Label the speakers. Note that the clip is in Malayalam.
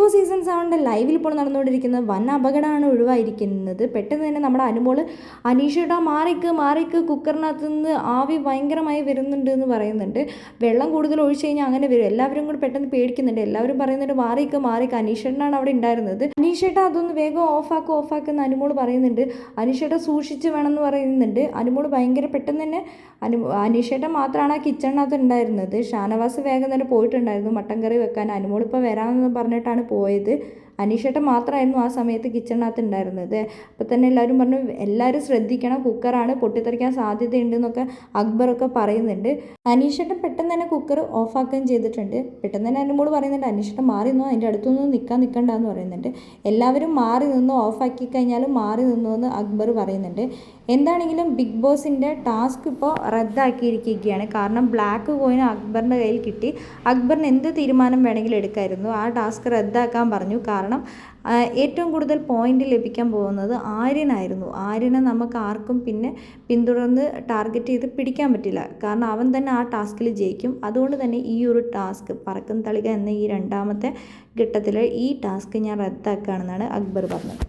Speaker 1: ബോസ് സീസൺ സെവന്റെ ലൈവിൽ ഇപ്പോൾ നടന്നുകൊണ്ടിരിക്കുന്നത് വൻ അപകടമാണ് ഒഴിവായിരിക്കുന്നത്. പെട്ടെന്ന് തന്നെ നമ്മുടെ അനുമോൾ അനീഷയുടെ മാറിക്ക് മാറിക്ക് കുക്കറിനകത്ത് നിന്ന് ആവി ഭയങ്കരമായി വരുന്നുണ്ട് എന്ന് പറയുന്നുണ്ട്. വെള്ളം കൂടുതൽ ഒഴിച്ചു കഴിഞ്ഞാൽ അങ്ങനെ വരും. എല്ലാവരും കൂടി പെട്ടെന്ന് പേടിക്കുന്നുണ്ട്. എല്ലാവരും പറയുന്നുണ്ട് മാറിക്ക് മാറിക്ക്. അനീഷേട്ടനാണ് അവിടെ ഉണ്ടായിരുന്നത്. അനീഷേട്ട അതൊന്ന് വേഗം ഓഫാക്കും ഓഫാക്കുന്ന അനുമോൾ പറയുന്നുണ്ട്. അനീഷേട്ട സൂക്ഷിച്ച് വേണം എന്ന് പറയുന്നുണ്ട്. അനുമോൾ ഭയങ്കര പെട്ടെന്ന് തന്നെ അനു അനീഷേട്ടൻ മാത്രമാണ് ആ കിച്ചണിനകത്ത് ഉണ്ടായിരുന്നത്. ഷാനവാസ് വേഗം തന്നെ പോയിട്ടുണ്ടായിരുന്നു. മട്ടൻ കറി വെക്കാൻ. അനുമോൾ ഇപ്പോൾ വരാമെന്ന് പറഞ്ഞിട്ടാണ് പോയത്. അനീഷേട്ടൻ മാത്രമായിരുന്നു ആ സമയത്ത് കിച്ചണിനകത്ത് ഉണ്ടായിരുന്നത് അപ്പോൾ തന്നെ എല്ലാവരും പറഞ്ഞു എല്ലാവരും ശ്രദ്ധിക്കണം കുക്കറാണ് പൊട്ടിത്തെറിക്കാൻ സാധ്യതയുണ്ടെന്നൊക്കെ അക്ബറൊക്കെ പറയുന്നുണ്ട്. അനീഷേട്ടൻ പെട്ടെന്ന് തന്നെ കുക്കർ ഓഫാക്കുകയും ചെയ്തിട്ടുണ്ട്. പെട്ടെന്ന് തന്നെ അനുമോൾ പറയുന്നുണ്ട് അനീഷേട്ടൻ മാറി നിന്നോ അതിന്റെ അടുത്തൊന്നും നിൽക്കാൻ നിൽക്കണ്ട എന്ന് പറയുന്നുണ്ട്. എല്ലാവരും മാറി നിന്നോ ഓഫാക്കി കഴിഞ്ഞാലും മാറി നിന്നു എന്ന് അക്ബർ പറയുന്നുണ്ട്. എന്താണെങ്കിലും ബിഗ് ബോസിന്റെ ടാസ്ക് ഇപ്പോൾ റദ്ദാക്കിയിരിക്കുകയാണ്. കാരണം ബ്ലാക്ക് കോയിൻ അക്ബറിന്റെ കയ്യിൽ കിട്ടി. അക്ബറിന് എന്ത് തീരുമാനം വേണമെങ്കിലും എടുക്കായിരുന്നു. ആ ടാസ്ക് റദ്ദാക്കാൻ പറഞ്ഞു. കാരണം ഏറ്റവും കൂടുതൽ പോയിന്റ് ലഭിക്കാൻ പോകുന്നത് ആര്യനായിരുന്നു. ആര്യനെ നമുക്ക് ആർക്കും പിന്നെ പിന്തുടർന്ന് ടാർഗറ്റ് ചെയ്ത് പിടിക്കാൻ പറ്റില്ല. കാരണം അവൻ തന്നെ ആ ടാസ്കിൽ ജയിക്കും. അതുകൊണ്ട് തന്നെ ഈ ഒരു ടാസ്ക് പറക്കും തളിക എന്ന ഈ രണ്ടാമത്തെ ഘട്ടത്തിൽ ഈ ടാസ്ക് ഞാൻ റദ്ദാക്കുകയാണെന്നാണ് അക്ബർ പറഞ്ഞത്.